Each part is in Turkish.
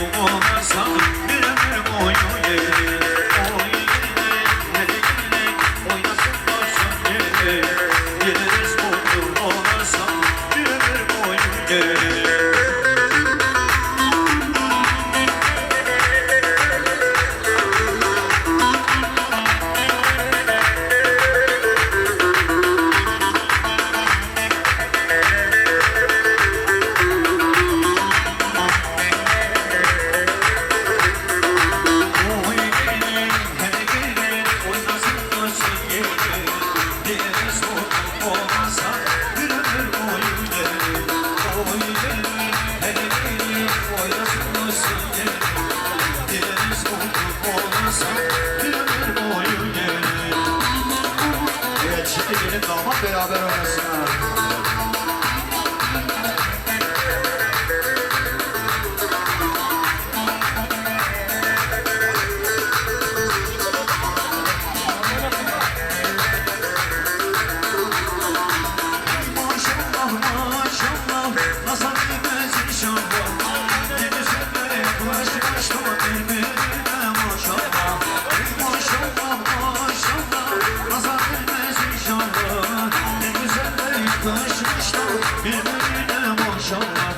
我。Mutlu Kızmışmışlar birbirine maşallah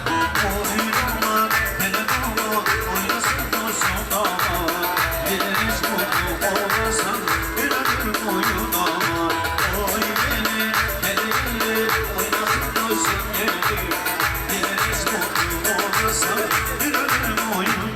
hele dağlar oynasın maşallah Yeriz mutlu olasın bir ömür boyu dağlar Oy beni hele hele oynasın gözün yeri Yeriz mutlu olasın bir ömür boyu